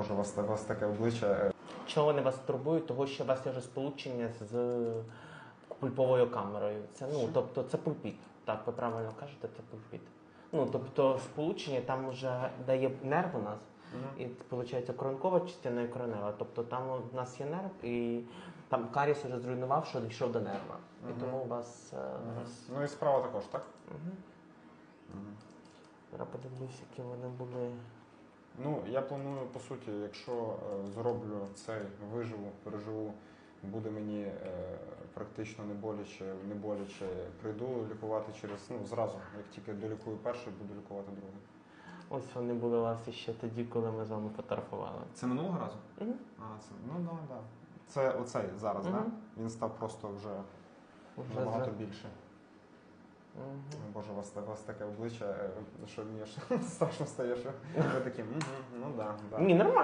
Боже, у вас, у вас таке обличчя. е, Чого вони вас турбують? Того, що у вас є вже сполучення з пульповою камерою. Це ну, тобто це пульпіт. Так, ви правильно кажете, це пульпіт. Ну, тобто сполучення там вже дає нерв у нас, і виходить коронкова частина і коронева. Тобто там у нас є нерв, і там каріс вже зруйнував, що дійшов до нерва. І тому у вас. е, зараз- Ну і справа також, так? Мгм. Зараз подивлюсь, які вони були. Я планую, по суті, якщо е, зроблю цей, виживу, переживу, буде мені е, практично не боляче, не боляче, прийду лікувати через, ну, зразу, як тільки долікую перший, буду лікувати другий. Ось вони були у вас ще тоді, коли ми з вами фотографували. Це минулого разу? Мгм. А, це, ну да, да. Це оцей зараз, так? Мгм. Да? Він став просто вже Вже набагато за- більше. О, Боже, у вас, у вас таке обличчя, е, що мені страшно стає, що ви такі, «Мгм, ну да, да. Ні, нормально.